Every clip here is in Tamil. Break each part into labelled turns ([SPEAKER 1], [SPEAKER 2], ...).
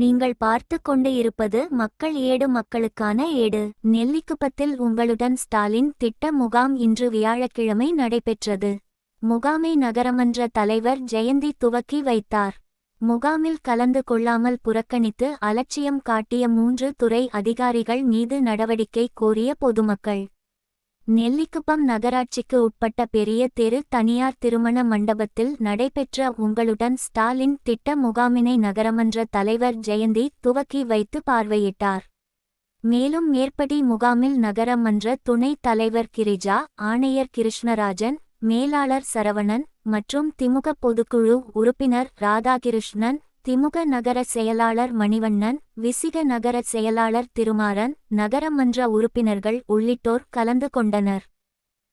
[SPEAKER 1] நீங்கள் பார்த்து கொண்டு இருப்பது மக்கள் ஏடு மக்களுக்கான ஏடு. நெல்லிக்குப்பத்தில் உங்களுடன் ஸ்டாலின் திட்ட முகாம் இன்று வியாழக்கிழமை நடைபெற்றது. முகாமை நகரமன்ற தலைவர் ஜெயந்தி துவக்கி வைத்தார். முகாமில் கலந்து கொள்ளாமல் புறக்கணித்து அலட்சியம் காட்டிய மூன்று துறை அதிகாரிகள் மீது நடவடிக்கை கோரிய பொதுமக்கள். நெல்லிக்குப்பம் நகராட்சிக்கு உட்பட்ட பெரிய தெரு தனியார் திருமண மண்டபத்தில் நடைபெற்ற உங்களுடன் ஸ்டாலின் திட்ட முகாமினை நகரமன்ற தலைவர் ஜெயந்தி துவக்கி வைத்து பார்வையிட்டார். மேலும் மேற்படி முகாமில் நகரமன்ற துணைத் தலைவர் கிரிஜா ஆணையர் கிருஷ்ணராஜன் மேலாளர் சரவணன் மற்றும் திமுக பொதுக்குழு உறுப்பினர் ராதாகிருஷ்ணன் திமுக நகர செயலாளர் மணிவண்ணன் விசிக நகர செயலாளர் திருமாறன் நகரமன்ற உறுப்பினர்கள் உள்ளிட்டோர் கலந்து கொண்டனர்.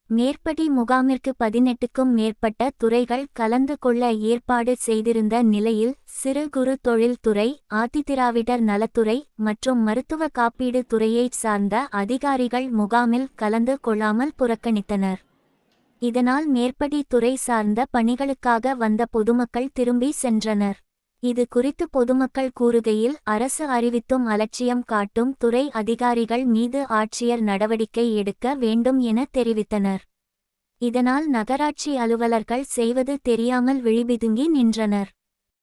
[SPEAKER 1] மேற்படி முகாமிற்கு பதினெட்டுக்கும் மேற்பட்ட துறைகள் கலந்து கொள்ள ஏற்பாடு செய்திருந்த நிலையில் சிறு குறு தொழில்துறை ஆதிதிராவிடர் நலத்துறை மற்றும் மருத்துவ காப்பீடு துறையைச் சார்ந்த அதிகாரிகள் முகாமில் கலந்து கொள்ளாமல் புறக்கணித்தனர். இதனால் மேற்படி துறை சார்ந்த பணிகளுக்காக வந்த பொதுமக்கள் திரும்பி சென்றனர். இது குறித்து பொதுமக்கள் கூறுகையில் அரசு அறிவித்தும் அலட்சியம் காட்டும் துறை அதிகாரிகள் மீது ஆட்சியர் நடவடிக்கை எடுக்க வேண்டும் என தெரிவித்தனர். இதனால் நகராட்சி அலுவலர்கள் செய்வது தெரியாமல் விழிபிதுங்கி நின்றனர்.